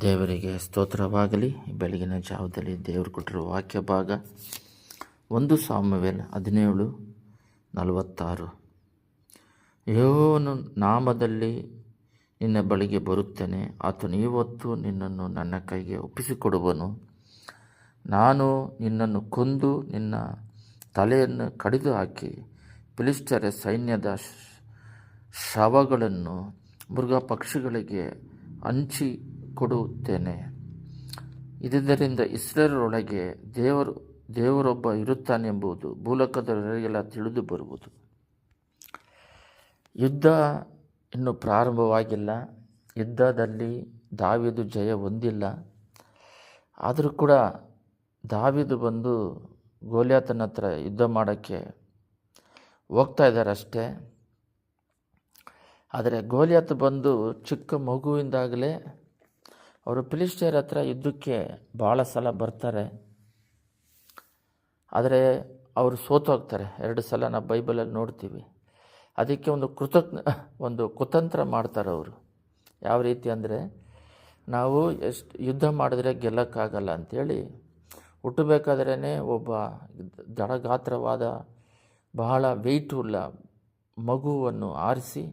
ದೇವರಿಗೆ ಸ್ತೋತ್ರವಾಗಲಿ. ಬೆಳಗಿನ ಜಾವದಲ್ಲಿ ದೇವರು ಕೊಟ್ಟಿರುವ ವಾಕ್ಯ ಭಾಗ ಒಂದು ಸಾಮ್ಯವೇಲ್ ಹದಿನೇಳು, ನಲವತ್ತಾರು. ಯೋನು ನಾಮದಲ್ಲಿ ನಿನ್ನ ಬಳಿಗೆ ಬರುತ್ತೇನೆ. ಆತನು ಇವತ್ತು ನಿನ್ನನ್ನು ನನ್ನ ಕೈಗೆ ಒಪ್ಪಿಸಿಕೊಡುವನು. ನಾನು ನಿನ್ನನ್ನು ಕೊಂದು ನಿನ್ನ ತಲೆಯನ್ನು ಕಡಿದು ಹಾಕಿ ಫಿಲಿಸ್ಟರ ಸೈನ್ಯದ ಶವಗಳನ್ನು ಮೃಗ ಪಕ್ಷಿಗಳಿಗೆ ಹಂಚಿ ಕೊಡುತ್ತೇನೆ. ಇದರಿಂದ ಇಸ್ರೇಲರೊಳಗೆ ದೇವರು, ದೇವರೊಬ್ಬ ಇರುತ್ತಾನೆಂಬುದು ಭೂಲೋಕದವರಿಗೆಲ್ಲ ತಿಳಿದು ಬರುವುದು. ಯುದ್ಧ ಇನ್ನೂ ಪ್ರಾರಂಭವಾಗಿಲ್ಲ. ಯುದ್ಧದಲ್ಲಿ ದಾವಿದು ಜಯ ಹೊಂದಿಲ್ಲ. ಆದರೂ ಕೂಡ ದಾವಿದು ಬಂದು ಗೋಲ್ಯಾತನ ಹತ್ರ ಯುದ್ಧ ಮಾಡೋಕ್ಕೆ ಹೋಗ್ತಾ ಇದ್ದಾರಷ್ಟೇ ಆದರೆ ಗೋಲಿಯಾತ್ ಬಂದು ಚಿಕ್ಕ ಮಗುವಿಂದಾಗಲೇ ಅವರು ಫಿಲಿಸ್ಟಿಯರ್ ಹತ್ರ ಯುದ್ಧಕ್ಕೆ ಭಾಳ ಸಲ ಬರ್ತಾರೆ. ಆದರೆ ಅವರು ಸೋತೋಗ್ತಾರೆ ಎರಡು ಸಲ ನಾವು ಬೈಬಲಲ್ಲಿ ನೋಡ್ತೀವಿ. ಅದಕ್ಕೆ ಒಂದು ಕೃತಜ್ಞ, ಒಂದು ಕುತಂತ್ರ ಮಾಡ್ತಾರೆ ಅವರು. ಯಾವ ರೀತಿ ಅಂದರೆ, ನಾವು ಎಷ್ಟು ಯುದ್ಧ ಮಾಡಿದ್ರೆ ಗೆಲ್ಲಕ್ಕಾಗಲ್ಲ ಅಂಥೇಳಿ ಹುಟ್ಟಬೇಕಾದ್ರೇ ಒಬ್ಬ ದಡಗಾತ್ರವಾದ ಬಹಳ ವೆಯ್ಟ್ ಉಳ್ಳ ಮಗುವನ್ನು ಆರಿಸಿ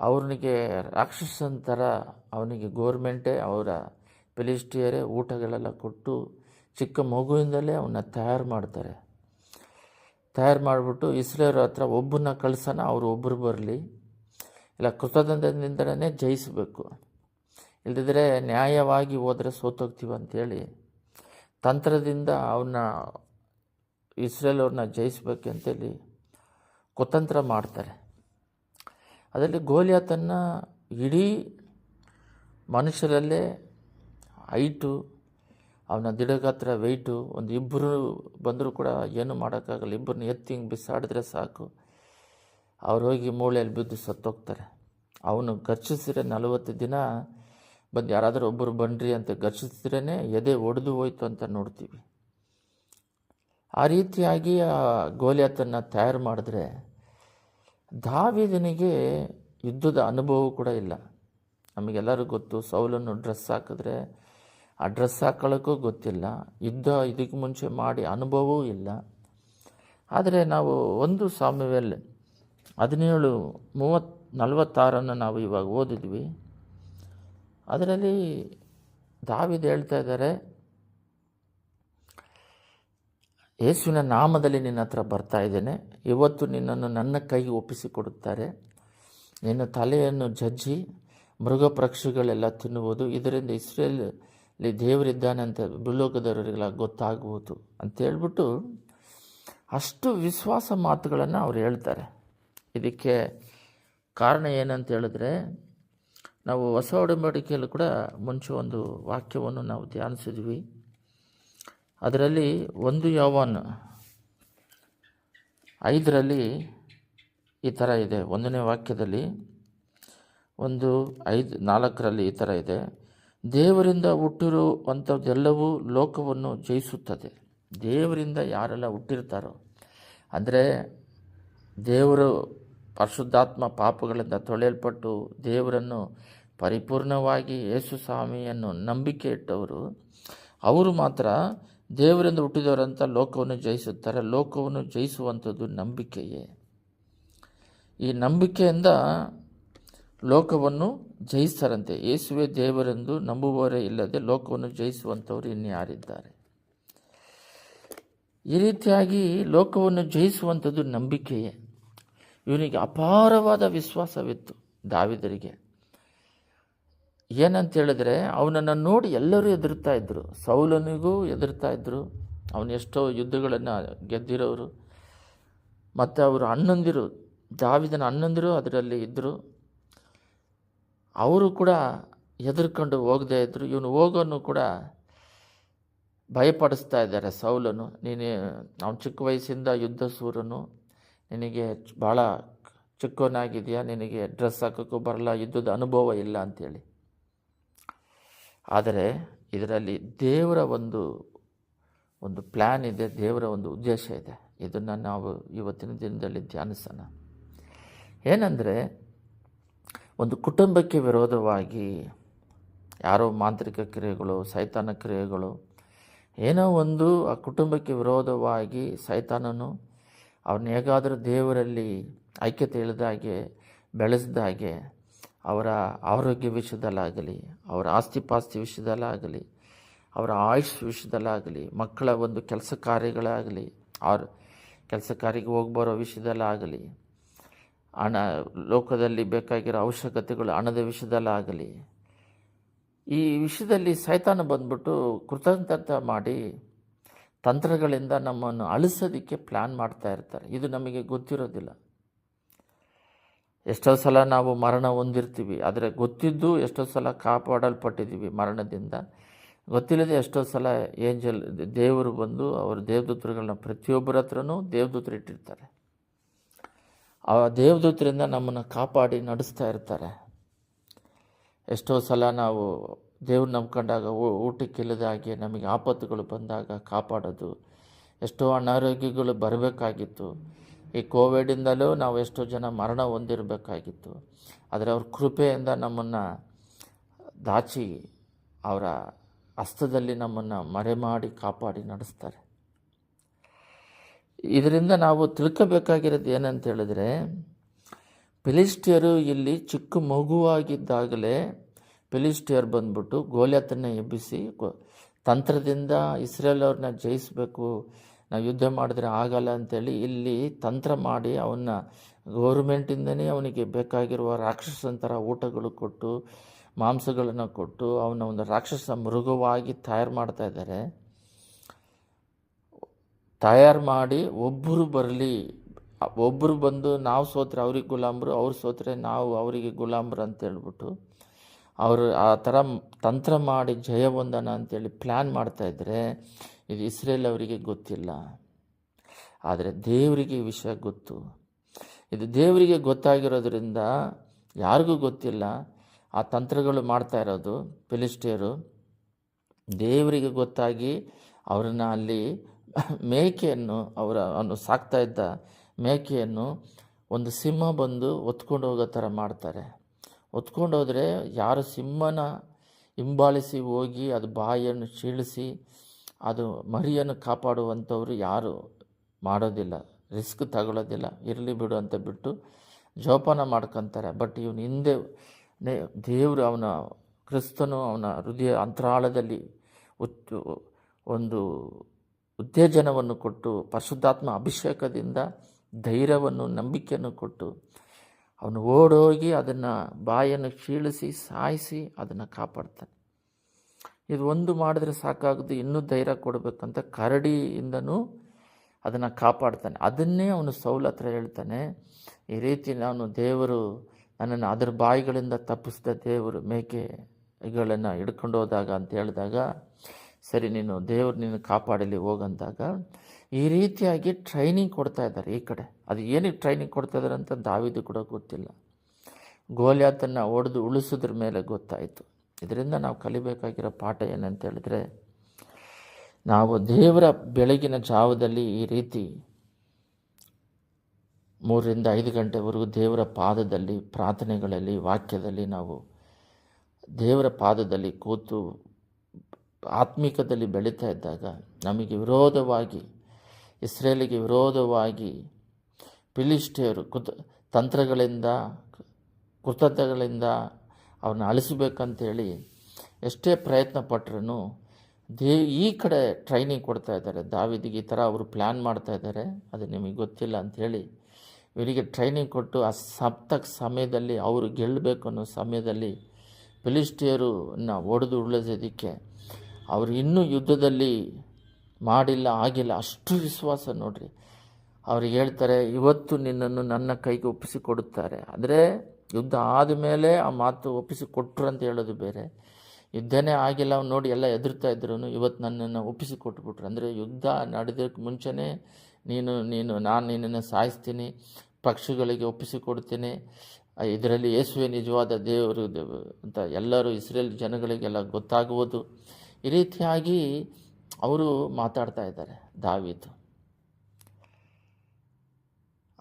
ಅವನಿಗೆ ರಾಕ್ಷಸನ ಥರ ಅವನಿಗೆ ಗೋರ್ಮೆಂಟೇ ಅವರ ಫಿಲಿಸ್ಟಿಯರೇ ಊಟಗಳೆಲ್ಲ ಕೊಟ್ಟು ಚಿಕ್ಕ ಮಗುವಿಂದಲೇ ಅವನ್ನ ತಯಾರು ಮಾಡ್ತಾರೆ. ತಯಾರು ಮಾಡಿಬಿಟ್ಟು ಇಸ್ರೇಲ್ ಹತ್ರ ಒಬ್ಬನ್ನ ಕಳ್ಸೋಣ, ಅವರು ಒಬ್ಬರು ಬರಲಿ. ಇಲ್ಲ ಕೃತಜ್ಞತೆಯಿಂದಲೇ ಜಯಿಸಬೇಕು. ಇಲ್ಲದಿದ್ದರೆ ನ್ಯಾಯವಾಗಿ ಹೋದರೆ ಸೋತೋಗ್ತೀವಿ ಅಂತೇಳಿ ತಂತ್ರದಿಂದ ಅವನ್ನ ಇಸ್ರೇಲ್ ಅವ್ರನ್ನ ಜಯಿಸ್ಬೇಕಂತೇಳಿ ಕುತಂತ್ರ ಮಾಡ್ತಾರೆ. ಅದರಲ್ಲಿ ಗೋಲಿಯಾತನ್ನು ಇಡೀ ಮನುಷ್ಯರಲ್ಲೇ ಹೈಟು, ಅವನ ದಿಡಗಾತ್ರ ವೆಯ್ಟು ಒಂದು ಇಬ್ಬರು ಬಂದರೂ ಕೂಡ ಏನು ಮಾಡೋಕ್ಕಾಗಲ್ಲ. ಇಬ್ಬರನ್ನ ಎತ್ತಿ ಹಿಂಗೆ ಬಿಸಾಡಿದ್ರೆ ಸಾಕು. ಅವ್ರು ಹೋಗಿ ಮೂಳೆಯಲ್ಲಿ ಬಿದ್ದು ಸತ್ತೋಗ್ತಾರೆ. ಅವನು ಘರ್ಷಿಸಿದ್ರೆ ನಲವತ್ತು ದಿನ ಬಂದು ಯಾರಾದರೂ ಒಬ್ಬರು ಬನ್ರಿ ಅಂತ ಘರ್ಷಿಸಿದ್ರೇ ಎದೆ ಒಡೆದು ಹೋಯ್ತು ಅಂತ ನೋಡ್ತೀವಿ. ಆ ರೀತಿಯಾಗಿ ಆ ಗೋಲಿಯಾತನ್ನು ತಯಾರು ಮಾಡಿದ್ರೆ ದಾವಿದನಿಗೆ ಯುದ್ಧದ ಅನುಭವ ಕೂಡ ಇಲ್ಲ. ನಮಗೆಲ್ಲರೂ ಗೊತ್ತು, ಸೌಲನ್ನು ಡ್ರೆಸ್ ಹಾಕಿದ್ರೆ ಆ ಡ್ರೆಸ್ ಹಾಕೊಳ್ಳೋಕ್ಕೂ ಗೊತ್ತಿಲ್ಲ. ಯುದ್ಧ ಇದಕ್ಕೆ ಮುಂಚೆ ಮಾಡಿ ಅನುಭವವೂ ಇಲ್ಲ. ಆದರೆ ನಾವು ಒಂದು ಸಾಮ್ಯವೆಲ್ ಹದಿನೇಳು ಮೂವತ್ತು ನಲವತ್ತಾರನ್ನು ನಾವು ಇವಾಗ ಓದಿದ್ವಿ. ಅದರಲ್ಲಿ ದಾವಿದ ಹೇಳ್ತಾ ಇದ್ದಾರೆ ಯೇಸುವಿನ ನಾಮದಲ್ಲಿ ನಿನ್ನ ಹತ್ರ ಬರ್ತಾ ಇದ್ದೇನೆ. ಇವತ್ತು ನಿನ್ನನ್ನು ನನ್ನ ಕೈಗೆ ಒಪ್ಪಿಸಿಕೊಡುತ್ತಾರೆ. ನಿನ್ನ ತಲೆಯನ್ನು ಜಜ್ಜಿ ಮೃಗ ಪಕ್ಷಿಗಳೆಲ್ಲ ತಿನ್ನುವುದು. ಇದರಿಂದ ಇಸ್ರೇಲಲ್ಲಿ ದೇವರಿದ್ದಾನೆ ಅಂತ ಭೂಲೋಕದವರಿಗೆಲ್ಲ ಗೊತ್ತಾಗುವುದು ಅಂತ ಹೇಳ್ಬಿಟ್ಟು ಅಷ್ಟು ವಿಶ್ವಾಸ ಮಾತುಗಳನ್ನು ಅವ್ರು ಹೇಳ್ತಾರೆ. ಇದಕ್ಕೆ ಕಾರಣ ಏನಂತ ಹೇಳಿದ್ರೆ, ನಾವು ಹೊಸ ಒಡಂಬಡಿಕೆಯಲ್ಲೂ ಕೂಡ ಮುಂಚೆ ಒಂದು ವಾಕ್ಯವನ್ನು ನಾವು ಧ್ಯಾನಿಸಿದ್ವಿ. ಅದರಲ್ಲಿ ಒಂದು ಯಾವನ್, ಐದರಲ್ಲಿ ಈ ಥರ ಇದೆ. ಒಂದನೇ ವಾಕ್ಯದಲ್ಲಿ ಒಂದು ಐದು, ನಾಲ್ಕರಲ್ಲಿ ಈ ಥರ ಇದೆ. ದೇವರಿಂದ ಹುಟ್ಟಿರುವಂಥದ್ದೆಲ್ಲವೂ ಲೋಕವನ್ನು ಜಯಿಸುತ್ತದೆ. ದೇವರಿಂದ ಯಾರೆಲ್ಲ ಹುಟ್ಟಿರ್ತಾರೋ, ಅಂದರೆ ದೇವರು ಪರಿಶುದ್ಧಾತ್ಮ ಪಾಪಗಳಿಂದ ತೊಳೆಯಲ್ಪಟ್ಟು ದೇವರನ್ನು ಪರಿಪೂರ್ಣವಾಗಿ ಯೇಸು ಸ್ವಾಮಿಯನ್ನು ನಂಬಿಕೆ ಇಟ್ಟವರು, ಅವರು ಮಾತ್ರ ದೇವರಿಂದ ಹುಟ್ಟಿದವರಂತ ಲೋಕವನ್ನು ಜಯಿಸುತ್ತಾರೆ. ಲೋಕವನ್ನು ಜಯಿಸುವಂಥದ್ದು ನಂಬಿಕೆಯೇ. ಈ ನಂಬಿಕೆಯಿಂದ ಲೋಕವನ್ನು ಜಯಿಸ್ತಾರಂತೆ. ಯೇಸುವೆ ದೇವರೆಂದು ನಂಬುವವರೇ ಇಲ್ಲದೆ ಲೋಕವನ್ನು ಜಯಿಸುವಂಥವ್ರು ಇನ್ಯಾರಿದ್ದಾರೆ ಈ ರೀತಿಯಾಗಿ ಲೋಕವನ್ನು ಜಯಿಸುವಂಥದ್ದು ನಂಬಿಕೆಯೇ. ಇವನಿಗೆ ಅಪಾರವಾದ ವಿಶ್ವಾಸವಿತ್ತು ದಾವಿದರಿಗೆ. ಏನಂತ ಹೇಳಿದ್ರೆ ಅವನನ್ನು ನೋಡಿ ಎಲ್ಲರೂ ಎದುರ್ತಾ ಇದ್ದರು ಸೌಲನಿಗೂ ಎದುರ್ತಾ ಇದ್ದರು ಅವನು ಎಷ್ಟೋ ಯುದ್ಧಗಳನ್ನು ಗೆದ್ದಿರೋರು. ಮತ್ತು ಅವರು ಅಣ್ಣಂದಿರು ದಾವಿದನ ಅಣ್ಣಂದಿರು ಅದರಲ್ಲಿ ಇದ್ದರು ಅವರು ಕೂಡ ಹೆದರ್ಕೊಂಡು ಹೋಗದೇ ಇದ್ದರು ಇವನು ಹೋಗೋನು ಕೂಡ ಭಯಪಡಿಸ್ತಾ ಇದ್ದಾರೆ ಸೌಲನು. ನೀನು, ಅವನು ಚಿಕ್ಕ ವಯಸ್ಸಿಂದ ಯುದ್ಧ ಸೂರನು. ನಿನಗೆ ಭಾಳ ಚಿಕ್ಕವನಾಗಿದೆಯಾ? ನಿನಗೆ ಡ್ರೆಸ್ ಹಾಕೋಕ್ಕೂ ಬರಲ್ಲ, ಯುದ್ಧದ ಅನುಭವ ಇಲ್ಲ ಅಂಥೇಳಿ ಆದರೆ ಇದರಲ್ಲಿ ದೇವರ ಒಂದು ಒಂದು ಪ್ಲ್ಯಾನ್ ಇದೆ, ದೇವರ ಒಂದು ಉದ್ದೇಶ ಇದೆ. ಇದನ್ನು ನಾವು ಇವತ್ತಿನ ದಿನದಲ್ಲಿ ಧ್ಯಾನಿಸೋಣ. ಏನಂದರೆ, ಒಂದು ಕುಟುಂಬಕ್ಕೆ ವಿರೋಧವಾಗಿ ಯಾರೋ ಮಾಂತ್ರಿಕ ಕ್ರಿಯೆಗಳು, ಸೈತಾನ ಕ್ರಿಯೆಗಳು, ಏನೋ ಒಂದು ಆ ಕುಟುಂಬಕ್ಕೆ ವಿರೋಧವಾಗಿ ಸೈತಾನನು ಅವ್ರನ್ನ ಹೇಗಾದರೂ ದೇವರಲ್ಲಿ ಐಕ್ಯತೆ ಇಳಿದಾಗೆ ಬೆಳೆಸ್ದಾಗೆ ಅವರ ಆರೋಗ್ಯ ವಿಷಯದಲ್ಲಾಗಲಿ, ಅವರ ಆಸ್ತಿ ಪಾಸ್ತಿ ವಿಷಯದಲ್ಲಾಗಲಿ, ಅವರ ಆಯುಷ್ ವಿಷಯದಲ್ಲಾಗಲಿ, ಮಕ್ಕಳ ಒಂದು ಕೆಲಸ ಕಾರ್ಯಗಳಾಗಲಿ ಅವ್ರ ಕೆಲಸ ಕಾರ್ಯಕ್ಕೆ ಹೋಗಿ ಬರೋ ವಿಷಯದಲ್ಲಾಗಲಿ, ಹಣ, ಲೋಕದಲ್ಲಿ ಬೇಕಾಗಿರೋ ಅವಶ್ಯಕತೆಗಳು ಹಣದ ವಿಷಯದಲ್ಲಾಗಲಿ, ಈ ವಿಷಯದಲ್ಲಿ ಸೈತಾನ ಬಂದ್ಬಿಟ್ಟು ಕೃತಜ್ಞತೆ ಮಾಡಿ ತಂತ್ರಗಳಿಂದ ನಮ್ಮನ್ನು ಅಳಿಸೋದಕ್ಕೆ ಪ್ಲ್ಯಾನ್ ಮಾಡ್ತಾ ಇರ್ತಾರೆ. ಇದು ನಮಗೆ ಗೊತ್ತಿರೋದಿಲ್ಲ. ಎಷ್ಟೋ ಸಲ ನಾವು ಮರಣ ಹೊಂದಿರ್ತೀವಿ, ಆದರೆ ಗೊತ್ತಿದ್ದು ಎಷ್ಟೋ ಸಲ ಕಾಪಾಡಲ್ಪಟ್ಟಿದ್ದೀವಿ ಮರಣದಿಂದ. ಗೊತ್ತಿಲ್ಲದೆ ಎಷ್ಟೋ ಸಲ ಏಂಜಲ್, ದೇವರು ಬಂದು ಅವರು ದೇವದೂತರುಗಳನ್ನ ಪ್ರತಿಯೊಬ್ಬರ ಹತ್ರನೂ ದೇವದೂತರು ಇಟ್ಟಿರ್ತಾರೆ. ಆ ದೇವದೂತರಿಂದ ನಮ್ಮನ್ನು ಕಾಪಾಡಿ ನಡೆಸ್ತಾ ಇರ್ತಾರೆ. ಎಷ್ಟೋ ಸಲ ನಾವು ದೇವ್ರು ನಂಬ್ಕೊಂಡಾಗ ಊಟಕ್ಕಿಲ್ಲದ ಹಾಗೆ ನಮಗೆ ಆಪತ್ತುಗಳು ಬಂದಾಗ ಕಾಪಾಡೋದು, ಎಷ್ಟೋ ಅನಾರೋಗ್ಯಗಳು ಬರಬೇಕಾಗಿತ್ತು. ಈ ಕೋವಿಡಿಂದಲೂ ನಾವು ಎಷ್ಟೋ ಜನ ಮರಣ ಹೊಂದಿರಬೇಕಾಗಿತ್ತು. ಆದರೆ ಅವ್ರ ಕೃಪೆಯಿಂದ ನಮ್ಮನ್ನು ದಾಚಿ ಅವರ ಹಸ್ತದಲ್ಲಿ ನಮ್ಮನ್ನು ಮರೆಮಾಡಿ ಕಾಪಾಡಿ ನಡೆಸ್ತಾರೆ. ಇದರಿಂದ ನಾವು ತಿಳ್ಕೋಬೇಕಾಗಿರೋದು ಏನಂತ ಹೇಳಿದ್ರೆ, ಫಿಲಿಸ್ಟಿಯರು ಇಲ್ಲಿ ಚಿಕ್ಕ ಮಗುವಾಗಿದ್ದಾಗಲೇ ಫಿಲಿಸ್ಟಿಯರ್ ಬಂದ್ಬಿಟ್ಟು ಗೋಲ್ಯಾತನ್ನ ಎಬ್ಬಿಸಿ ತಂತ್ರದಿಂದ ಇಸ್ರೇಲ್ ಅವ್ರನ್ನ ಜಯಿಸಬೇಕು ನಾವು ಯುದ್ಧ ಮಾಡಿದ್ರೆ ಆಗಲ್ಲ ಅಂತೇಳಿ ಇಲ್ಲಿ ತಂತ್ರ ಮಾಡಿ ಅವನ್ನ ಗೌರ್ಮೆಂಟಿಂದನೇ ಅವನಿಗೆ ಬೇಕಾಗಿರುವ ರಾಕ್ಷಸನ ಥರ ಊಟಗಳು ಕೊಟ್ಟು, ಮಾಂಸಗಳನ್ನು ಕೊಟ್ಟು ಅವನ ಒಂದು ರಾಕ್ಷಸ ಮೃಗವಾಗಿ ತಯಾರು ಮಾಡ್ತಾ ಇದ್ದಾರೆ. ತಯಾರು ಮಾಡಿ ಒಬ್ಬರು ಬರಲಿ ಒಬ್ಬರು ಬಂದು ನಾವು ಸೋತ್ರೆ ಅವ್ರಿಗೆ ಗುಲಾಮ್ರು, ಅವ್ರು ಸೋತ್ರೆ ನಾವು ಅವರಿಗೆ ಗುಲಾಮ್ರು ಅಂತ ಹೇಳ್ಬಿಟ್ಟು ಅವರು ಆ ಥರ ತಂತ್ರ ಮಾಡಿ ಜಯ ಹೊಂದನ ಅಂತೇಳಿ ಪ್ಲ್ಯಾನ್ ಮಾಡ್ತಾಯಿದ್ರೆ ಇದು ಇಸ್ರೇಲ್ ಅವರಿಗೆ ಗೊತ್ತಿಲ್ಲ. ಆದರೆ ದೇವರಿಗೆ ಈ ವಿಷಯ ಗೊತ್ತು. ಇದು ದೇವರಿಗೆ ಗೊತ್ತಾಗಿರೋದ್ರಿಂದ ಯಾರಿಗೂ ಗೊತ್ತಿಲ್ಲ. ಆ ತಂತ್ರಗಳು ಮಾಡ್ತಾ ಇರೋದು ಫಿಲಿಸ್ಟಿಯರು ದೇವರಿಗೆ ಗೊತ್ತಾಗಿ ಅವರನ್ನು ಅಲ್ಲಿ ಮೇಕೆಯನ್ನು ಅವರ ಅವನು ಸಾಕ್ತಾ ಇದ್ದ ಮೇಕೆಯನ್ನು ಒಂದು ಸಿಂಹ ಬಂದು ಒತ್ಕೊಂಡು ಹೋಗೋ ಥರ ಮಾಡ್ತಾರೆ. ಹೊತ್ಕೊಂಡು ಹೋದರೆ ಯಾರು ಸಿಂಹನ ಹಿಂಬಾಲಿಸಿ ಹೋಗಿ ಅದು ಬಾಯಿಯನ್ನು ಚೀಳಿಸಿ ಅದು ಮರಿಯನ್ನು ಕಾಪಾಡುವಂಥವ್ರು ಯಾರು ಮಾಡೋದಿಲ್ಲ, ರಿಸ್ಕ್ ತಗೊಳ್ಳೋದಿಲ್ಲ. ಇರಲಿ ಬಿಡು ಅಂತ ಬಿಟ್ಟು ಜೋಪಾನ ಮಾಡ್ಕೊತಾರೆ. ಬಟ್ ಇವನು ಹಿಂದೆ ದೇವರು ಅವನ, ಕ್ರಿಸ್ತನು ಅವನ ಹೃದಯ ಅಂತರಾಳದಲ್ಲಿ ಉತ್ ಒಂದು ಉತ್ತೇಜನವನ್ನು ಕೊಟ್ಟು, ಪರಿಶುದ್ಧಾತ್ಮ ಅಭಿಷೇಕದಿಂದ ಧೈರ್ಯವನ್ನು, ನಂಬಿಕೆಯನ್ನು ಕೊಟ್ಟು ಅವನು ಓಡೋಗಿ ಅದನ್ನು ಬಾಯನ್ನು ಕ್ಷೀಳಿಸಿ, ಸಾಯಿಸಿ ಅದನ್ನು ಕಾಪಾಡ್ತಾನೆ. ಇದು ಒಂದು ಮಾಡಿದ್ರೆ ಸಾಕಾಗದು ಇನ್ನೂ ಧೈರ್ಯ ಕೊಡಬೇಕಂತ ಕರಡಿಯಿಂದನೂ ಅದನ್ನು ಕಾಪಾಡ್ತಾನೆ. ಅದನ್ನೇ ಅವನು ಸೌಲ್ ಹತ್ರ ಹೇಳ್ತಾನೆ, ಈ ರೀತಿ ನಾನು ದೇವರು ನನ್ನನ್ನು ಅದರ ಬಾಯಿಗಳಿಂದ ತಪ್ಪಿಸಿದ ದೇವರು ಮೇಕೆಗಳನ್ನು ಹಿಡ್ಕೊಂಡು ಹೋದಾಗ ಅಂತ ಹೇಳಿದಾಗ, ಸರಿ ನೀನು ದೇವರು ನಿನ್ನ ಕಾಪಾಡಲಿ ಹೋಗಂದಾಗ, ಈ ರೀತಿಯಾಗಿ ಟ್ರೈನಿಂಗ್ ಕೊಡ್ತಾ ಇದ್ದಾರೆ ಈ ಕಡೆ. ಅದು ಏನಕ್ಕೆ ಟ್ರೈನಿಂಗ್ ಕೊಡ್ತಾ ಇದ್ದಾರೆ ಅಂತ ದಾವಿದು ಕೂಡ ಗೊತ್ತಿಲ್ಲ. ಗೋಲ್ಯಾತನ್ನು ಹೊಡೆದು ಉಳಿಸಿದ್ರ ಮೇಲೆ ಗೊತ್ತಾಯಿತು. ಇದರಿಂದ ನಾವು ಕಲಿಬೇಕಾಗಿರೋ ಪಾಠ ಏನಂತ ಹೇಳಿದ್ರೆ ನಾವು ದೇವರ ಬೆಳಗಿನ ಜಾವದಲ್ಲಿ ಈ ರೀತಿ ಮೂರರಿಂದ ಐದು ಗಂಟೆವರೆಗೂ ದೇವರ ಪಾದದಲ್ಲಿ, ಪ್ರಾರ್ಥನೆಗಳಲ್ಲಿ, ವಾಕ್ಯದಲ್ಲಿ ನಾವು ದೇವರ ಪಾದದಲ್ಲಿ ಕೂತು ಆತ್ಮಿಕದಲ್ಲಿ ಬೆಳೀತಾ ಇದ್ದಾಗ ನಮಗೆ ವಿರೋಧವಾಗಿ, ಇಸ್ರೇಲಿಗೆ ವಿರೋಧವಾಗಿ ಫಿಲಿಸ್ಟಿಯರು ಕುತ ತಂತ್ರಗಳಿಂದ ಕೃತಜ್ಞಗಳಿಂದ ಅವ್ರನ್ನ ಅಳಿಸಬೇಕಂತೇಳಿ ಎಷ್ಟೇ ಪ್ರಯತ್ನ ಪಟ್ಟರೂ ದೇ ಈ ಕಡೆ ಟ್ರೈನಿಂಗ್ ಕೊಡ್ತಾ ಇದ್ದಾರೆ. ದಾವಿದಿಗೆ ಈ ಥರ ಅವರು ಪ್ಲ್ಯಾನ್ ಮಾಡ್ತಾ ಇದ್ದಾರೆ. ಅದು ನಿಮಗೆ ಗೊತ್ತಿಲ್ಲ ಅಂಥೇಳಿ ಇವರಿಗೆ ಟ್ರೈನಿಂಗ್ ಕೊಟ್ಟು ಆ ಸಪ್ತಕ ಸಮಯದಲ್ಲಿ ಅವರು ಗೆಲ್ಲಬೇಕು ಅನ್ನೋ ಸಮಯದಲ್ಲಿ ಫಿಲಿಸ್ಟಿಯರನ್ನ ಒಡೆದು ಉಳಿಸೋದಕ್ಕೆ ಅವರು ಇನ್ನೂ ಯುದ್ಧದಲ್ಲಿ ಮಾಡಿಲ್ಲ, ಆಗಿಲ್ಲ, ಅಷ್ಟು ವಿಶ್ವಾಸ ನೋಡಿರಿ. ಅವ್ರಿಗೆ ಹೇಳ್ತಾರೆ, ಇವತ್ತು ನಿನ್ನನ್ನು ನನ್ನ ಕೈಗೆ ಒಪ್ಪಿಸಿಕೊಡುತ್ತಾರೆ. ಅಂದರೆ ಯುದ್ಧ ಆದಮೇಲೆ ಆ ಮಾತು ಒಪ್ಪಿಸಿಕೊಟ್ರು ಅಂತ ಹೇಳೋದು ಬೇರೆ. ಯುದ್ಧನೇ ಆಗಿಲ್ಲ, ಅವ್ನು ನೋಡಿ ಎಲ್ಲ ಎದುರ್ತಾ ಇದ್ರು ಇವತ್ತು ನನ್ನನ್ನು ಒಪ್ಪಿಸಿಕೊಟ್ಬಿಟ್ರು ಅಂದರೆ ಯುದ್ಧ ನಡೆದಕ್ಕೆ ಮುಂಚೆನೇ ನೀನು ನೀನು, ನಾನು ನಿನ್ನನ್ನು ಸಾಯಿಸ್ತೀನಿ, ಪಕ್ಷಿಗಳಿಗೆ ಒಪ್ಪಿಸಿಕೊಡ್ತೀನಿ ಇದರಲ್ಲಿ ಯೇಸುವೆ ನಿಜವಾದ ದೇವರು ದೇವ- ಅಂತ ಎಲ್ಲರೂ ಇಸ್ರೇಲ್ ಜನಗಳಿಗೆಲ್ಲ ಗೊತ್ತಾಗುವುದು. ಈ ರೀತಿಯಾಗಿ ಅವರು ಮಾತಾಡ್ತಾ ಇದ್ದಾರೆ, ದಾವೀದು.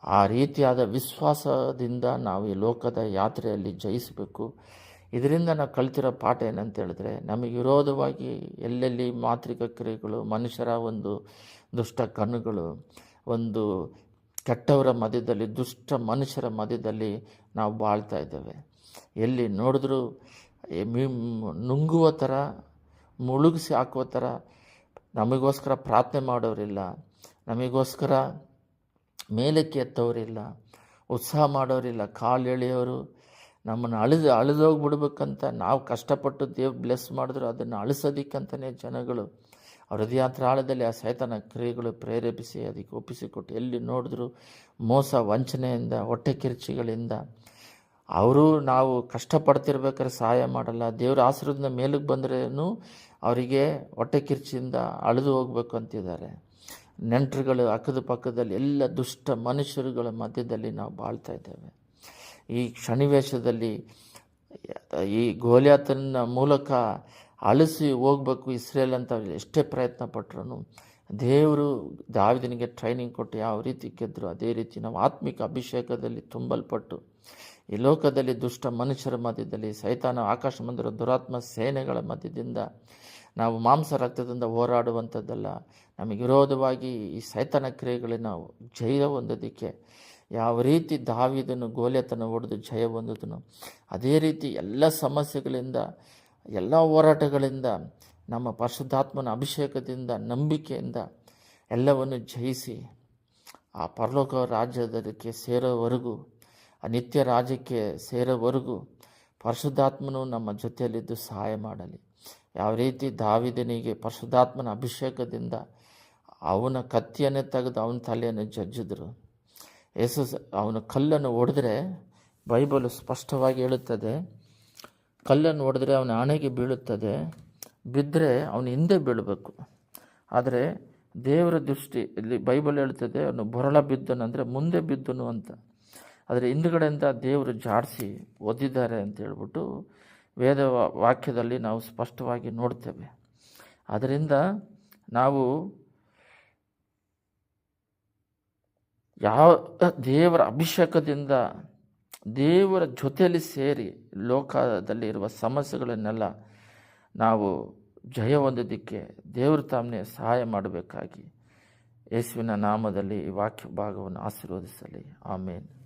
ಆ ರೀತಿಯಾದ ವಿಶ್ವಾಸದಿಂದ ನಾವು ಈ ಲೋಕದ ಯಾತ್ರೆಯಲ್ಲಿ ಜಯಿಸಬೇಕು. ಇದರಿಂದ ನಾವು ಕಲ್ತಿರೋ ಪಾಠ ಏನಂತ ಹೇಳಿದ್ರೆ, ನಮಗೆ ವಿರೋಧವಾಗಿ ಎಲ್ಲೆಲ್ಲಿ ಮಾಂತ್ರಿಕ ಕ್ರಿಯೆಗಳು, ಮನುಷ್ಯರ ಒಂದು ದುಷ್ಟ ಕಣ್ಣುಗಳು, ಒಂದು ಕೆಟ್ಟವರ ಮಧ್ಯದಲ್ಲಿ, ದುಷ್ಟ ಮನುಷ್ಯರ ಮಧ್ಯದಲ್ಲಿ ನಾವು ಬಾಳ್ತಾ ಇದ್ದೇವೆ. ಎಲ್ಲಿ ನೋಡಿದ್ರೂ ನುಂಗುವ ಥರ, ಮುಳುಗಿಸಿ ಹಾಕುವ ಥರ ನಮಗೋಸ್ಕರ ಪ್ರಾರ್ಥನೆ ಮಾಡೋರಿಲ್ಲ. ನಮಗೋಸ್ಕರ ಮೇಲಕ್ಕೆ ಎತ್ತವರಿಲ್ಲ, ಉತ್ಸಾಹ ಮಾಡೋರಿಲ್ಲ, ಕಾಲು ಎಳೆಯೋರು ನಮ್ಮನ್ನು ಅಳಿದು ಅಳಿದೋಗ್ಬಿಡ್ಬೇಕಂತ ನಾವು ಕಷ್ಟಪಟ್ಟು ದೇವ್ ಬ್ಲೆಸ್ ಮಾಡಿದ್ರು ಅದನ್ನು ಅಳಿಸೋದಿಕ್ಕಂತಲೇ ಜನಗಳು ಹೃದಯಾಂತರಾಳದಲ್ಲಿ ಆ ಸೈತನ ಕ್ರಿಯೆಗಳು ಪ್ರೇರೇಪಿಸಿ ಅದಕ್ಕೆ ಒಪ್ಪಿಸಿಕೊಟ್ಟು ಎಲ್ಲಿ ನೋಡಿದ್ರು ಮೋಸ ವಂಚನೆಯಿಂದ, ಹೊಟ್ಟೆ ಕಿರ್ಚಿಗಳಿಂದ ಅವರು ನಾವು ಕಷ್ಟಪಡ್ತಿರ್ಬೇಕಾದ್ರೆ ಸಹಾಯ ಮಾಡಲ್ಲ. ದೇವರ ಆಶೀರ್ವಾದದ ಮೇಲಕ್ಕೆ ಬಂದ್ರೂ ಅವರಿಗೆ ಹೊಟ್ಟೆ ಕಿರ್ಚಿಯಿಂದ ಅಳಿದು ಹೋಗ್ಬೇಕು ಅಂತಿದ್ದಾರೆ. ನೆಂಟರುಗಳು ಅಕ್ಕದ ಪಕ್ಕದಲ್ಲಿ ಎಲ್ಲ ದುಷ್ಟ ಮನುಷ್ಯರುಗಳ ಮಧ್ಯದಲ್ಲಿ ನಾವು ಬಾಳ್ತಾ ಇದ್ದೇವೆ. ಈ ಕ್ಷಣಿವೇಶದಲ್ಲಿ ಈ ಗೋಲ್ಯಾತನ ಮೂಲಕ ಅಳಿಸಿ ಹೋಗ್ಬೇಕು ಇಸ್ರೇಲ್ ಅಂತ ಎಷ್ಟೇ ಪ್ರಯತ್ನ ಪಟ್ಟರು ದೇವರು ದಾವಿದನಿಗೆ ಟ್ರೈನಿಂಗ್ ಕೊಟ್ಟು ಯಾವ ರೀತಿ ಗೆದ್ದರು ಅದೇ ರೀತಿ ನಾವು ಆತ್ಮಿಕ ಅಭಿಷೇಕದಲ್ಲಿ ತುಂಬಲ್ಪಟ್ಟು ಈ ಲೋಕದಲ್ಲಿ ದುಷ್ಟ ಮನುಷ್ಯರ ಮಧ್ಯದಲ್ಲಿ ಸೈತಾನ ಆಕಾಶ ಮಂದಿರ ದುರಾತ್ಮ ಸೇನೆಗಳ ಮಧ್ಯದಿಂದ ನಾವು ಮಾಂಸ ರಕ್ತದಿಂದ ಹೋರಾಡುವಂಥದ್ದಲ್ಲ. ನಮಗೆ ವಿರೋಧವಾಗಿ ಈ ಸೈತಾನ ಕ್ರಿಯೆಗಳನ್ನ ನಾವು ಜಯ ಹೊಂದೋದಕ್ಕೆ ಯಾವ ರೀತಿ ದಾವಿದನು ಗೋಲ್ಯತನ ಹೊಡೆದು ಜಯ ಹೊಂದಿದನು, ಅದೇ ರೀತಿ ಎಲ್ಲ ಸಮಸ್ಯೆಗಳಿಂದ, ಎಲ್ಲ ಹೋರಾಟಗಳಿಂದ, ನಮ್ಮ ಪರಿಶುದ್ಧಾತ್ಮನ ಅಭಿಷೇಕದಿಂದ, ನಂಬಿಕೆಯಿಂದ ಎಲ್ಲವನ್ನು ಜಯಿಸಿ ಆ ಪರಲೋಕ ರಾಜ್ಯದಕ್ಕೆ ಸೇರೋವರೆಗೂ ಆ ನಿತ್ಯ ರಾಜ್ಯಕ್ಕೆ ಸೇರೋವರೆಗೂ ಪರಿಶುದ್ಧಾತ್ಮನು ನಮ್ಮ ಜೊತೆಯಲ್ಲಿದ್ದು ಸಹಾಯ ಮಾಡಲಿ. ಯಾವ ರೀತಿ ದಾವಿದನಿಗೆ ಪರಿಶುದ್ಧಾತ್ಮನ ಅಭಿಷೇಕದಿಂದ ಅವನ ಕತ್ತಿಯನ್ನೇ ತೆಗೆದು ಅವನ ತಲೆಯನ್ನು ಜಜ್ಜಿದ್ರು. ಯೇಸು ಅವನ ಕಲ್ಲನ್ನು ಹೊಡೆದ್ರೆ ಬೈಬಲು ಸ್ಪಷ್ಟವಾಗಿ ಹೇಳುತ್ತದೆ, ಕಲ್ಲನ್ನು ಹೊಡೆದ್ರೆ ಅವನ ಹಣೆಗೆ ಬೀಳುತ್ತದೆ ಬಿದ್ದರೆ ಅವನ ಹಿಂದೆ ಬೀಳಬೇಕು. ಆದರೆ ದೇವರ ದೃಷ್ಟಿ ಇಲ್ಲಿ ಬೈಬಲ್ ಹೇಳ್ತದೆ ಅವನು ಬೊರಳ ಬಿದ್ದನು ಅಂದರೆ ಮುಂದೆ ಬಿದ್ದನು ಅಂತ. ಆದರೆ ಹಿಂದುಗಡೆಯಿಂದ ದೇವರು ಜಾಡಿಸಿ ಒದ್ದಿದ್ದಾರೆ ಅಂತ ಹೇಳ್ಬಿಟ್ಟು ವೇದ ವಾಕ್ಯದಲ್ಲಿ ನಾವು ಸ್ಪಷ್ಟವಾಗಿ ನೋಡ್ತೇವೆ. ಅದರಿಂದ ನಾವು ಯಾವ ದೇವರ ಅಭಿಷೇಕದಿಂದ ದೇವರ ಜೊತೆಯಲ್ಲಿ ಸೇರಿ ಲೋಕದಲ್ಲಿರುವ ಸಮಸ್ಯೆಗಳನ್ನೆಲ್ಲ ನಾವು ಜಯ ಹೊಂದೋದಕ್ಕೆ ದೇವರು ತಾಮನೇ ಸಹಾಯ ಮಾಡಬೇಕಾಗಿ ಯೇಸುವಿನ ನಾಮದಲ್ಲಿ ಈ ವಾಕ್ಯ ಭಾಗವನ್ನು ಆಶೀರ್ವದಿಸಲಿ. ಆಮೇಲೆ